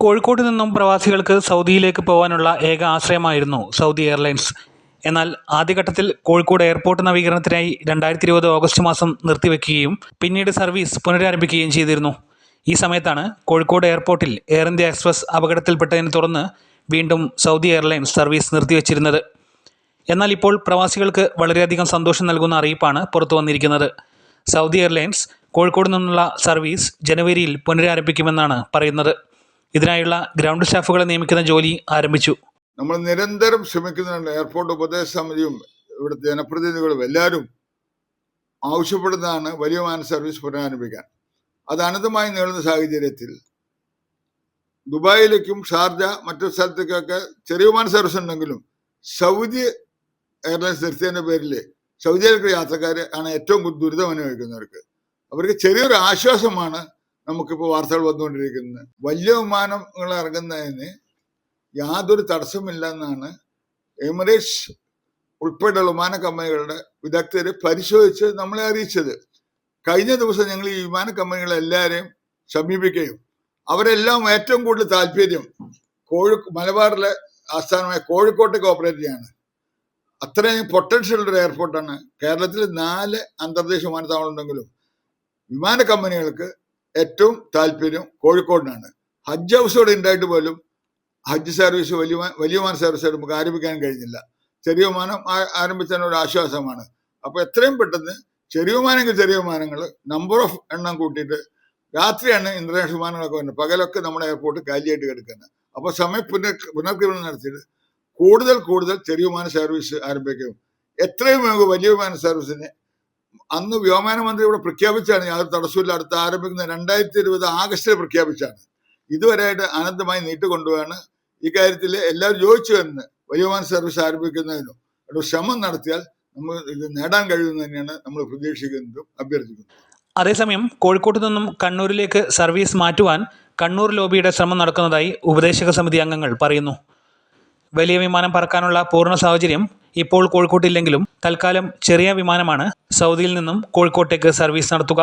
കോഴിക്കോട് നിന്നും പ്രവാസികൾക്ക് സൗദിയിലേക്ക് പോകാനുള്ള ഏക ആശ്രയമായിരുന്നു സൗദി എയർലൈൻസ്. എന്നാൽ ആദ്യഘട്ടത്തിൽ കോഴിക്കോട് എയർപോർട്ട് നവീകരണത്തിനായി രണ്ടായിരത്തി ഇരുപത് ഓഗസ്റ്റ് മാസം നിർത്തിവെക്കുകയും പിന്നീട് സർവീസ് പുനരാരംഭിക്കുകയും ചെയ്തിരുന്നു. ഈ സമയത്താണ് കോഴിക്കോട് എയർപോർട്ടിൽ എയർ ഇന്ത്യ എക്സ്പ്രസ് അപകടത്തിൽപ്പെട്ടതിനെ തുടർന്ന് വീണ്ടും സൗദി എയർലൈൻസ് സർവീസ് നിർത്തിവെച്ചിരുന്നത്. എന്നാൽ ഇപ്പോൾ പ്രവാസികൾക്ക് വളരെയധികം സന്തോഷം നൽകുന്ന അറിയിപ്പാണ് പുറത്തു വന്നിരിക്കുന്നത്. സൗദി എയർലൈൻസ് കോഴിക്കോട് നിന്നുള്ള സർവീസ് ജനുവരിയിൽ പുനരാരംഭിക്കുമെന്നാണ് പറയുന്നത്. ഇതിനായുള്ള ഗ്രൗണ്ട് സ്റ്റാഫുകളെ നിയമിക്കുന്ന ജോലി ആരംഭിച്ചു. നമ്മൾ നിരന്തരം ശ്രമിക്കുന്നുണ്ട് എയർപോർട്ട് ഉപദേശ സമിതിയും ഇവിടുത്തെ ജനപ്രതിനിധികളും എല്ലാവരും ആവശ്യപ്പെടുന്നതാണ് വലിയ വിമാന സർവീസ് പുനരാരംഭിക്കാൻ. അത് അനന്തമായി നീളുന്ന സാഹചര്യത്തിൽ ദുബായിലേക്കും ഷാർജ മറ്റു സ്ഥലത്തേക്കൊക്കെ ചെറിയ വിമാന സർവീസ് ഉണ്ടെങ്കിലും സൗദി എയർലൈൻസ് നിർത്തിയതിന്റെ പേരിൽ സൗദിയിലേക്ക് യാത്രക്കാർ ആണ് ഏറ്റവും ദുരിതം അനുഭവിക്കുന്നവർക്ക് അവർക്ക് ചെറിയൊരു ആശ്വാസമാണ് നമുക്കിപ്പോൾ വാർത്തകൾ വന്നുകൊണ്ടിരിക്കുന്നത്. വലിയ വിമാനങ്ങൾ ഇറങ്ങുന്നതിന് യാതൊരു തടസ്സമില്ല എന്നാണ് എമിറേറ്റ്സ് ഉൾപ്പെടെയുള്ള വിമാന കമ്പനികളുടെ വിദഗ്ധരെ പരിശോധിച്ച് നമ്മളെ അറിയിച്ചത്. കഴിഞ്ഞ ദിവസം ഞങ്ങൾ ഈ വിമാന കമ്പനികളെല്ലാവരെയും സമീപിക്കുകയും അവരെല്ലാം ഏറ്റവും കൂടുതൽ താല്പര്യം കോഴി മലബാറിലെ ആസ്ഥാനമായ കോഴിക്കോട്ടേക്ക് ഓപ്പറേറ്റ് ചെയ്യാണ്. അത്രയും പൊട്ടൻഷ്യൽ ഒരു എയർപോർട്ടാണ്. കേരളത്തിൽ നാല് അന്തർദേശ വിമാനത്താവളം ഉണ്ടെങ്കിലും വിമാന കമ്പനികൾക്ക് ഏറ്റവും താല്പര്യം കോഴിക്കോടിനാണ്. ഹജ്ജ് ഹൗസോടെ ഉണ്ടായിട്ട് പോലും ഹജ്ജ് സർവീസ് വലിയ വലിയ വിമാന സർവീസ് നമുക്ക് ആരംഭിക്കാൻ കഴിഞ്ഞില്ല. ചെറിയ വിമാനം ആരംഭിച്ചതിന് ഒരു ആശ്വാസമാണ്. അപ്പോൾ എത്രയും പെട്ടെന്ന് ചെറിയ വിമാനങ്ങൾ ചെറിയ വിമാനങ്ങൾ നമ്പർ ഓഫ് എണ്ണം കൂട്ടിയിട്ട് രാത്രിയാണ് ഇന്റർനാഷണൽ വിമാനങ്ങളൊക്കെ വരുന്നത്. പകലൊക്കെ നമ്മുടെ എയർപോർട്ട് കാലിയായിട്ട് കിടക്കുന്നത്. അപ്പോൾ സമയം പുനർ പുനർക്രമണം നടത്തിയിട്ട് കൂടുതൽ കൂടുതൽ ചെറിയ വിമാന സർവീസ് ആരംഭിക്കും. എത്രയും വേഗം വലിയ വിമാന സർവീസിന് അന്ന് വ്യോമയാന മന്ത്രി ഇവിടെ പ്രഖ്യാപിച്ചാണ് യാതൊരു തടസ്സമില്ല അടുത്ത് ആരംഭിക്കുന്ന രണ്ടായിരത്തി ഇരുപത് ആഗസ്റ്റിൽ പ്രഖ്യാപിച്ചാണ് ഇതുവരെയായിട്ട് അനന്തമായി ഈ കാര്യത്തിൽ എല്ലാവരും ചോദിച്ചു എന്ന് വലിയ സർവീസ് ആരംഭിക്കുന്നതിനും ഒരു ശ്രമം നടത്തിയാൽ നമ്മൾ ഇത് നേടാൻ കഴിയുമെന്ന് തന്നെയാണ് നമ്മൾ പ്രതീക്ഷിക്കുന്നതും അഭ്യർത്ഥിക്കുന്നത്. അതേസമയം കോഴിക്കോട്ട് നിന്നും കണ്ണൂരിലേക്ക് സർവീസ് മാറ്റുവാൻ കണ്ണൂർ ലോബിയുടെ ശ്രമം നടക്കുന്നതായി ഉപദേശക സമിതി അംഗങ്ങൾ പറയുന്നു. വലിയ വിമാനം പറക്കാനുള്ള പൂർണ സാഹചര്യം ഇപ്പോൾ കോഴിക്കോട്ടില്ലെങ്കിലും തൽക്കാലം ചെറിയ വിമാനമാണ് സൗദിയിൽ നിന്നും കോഴിക്കോട്ടേക്ക് സർവീസ് നടത്തുക.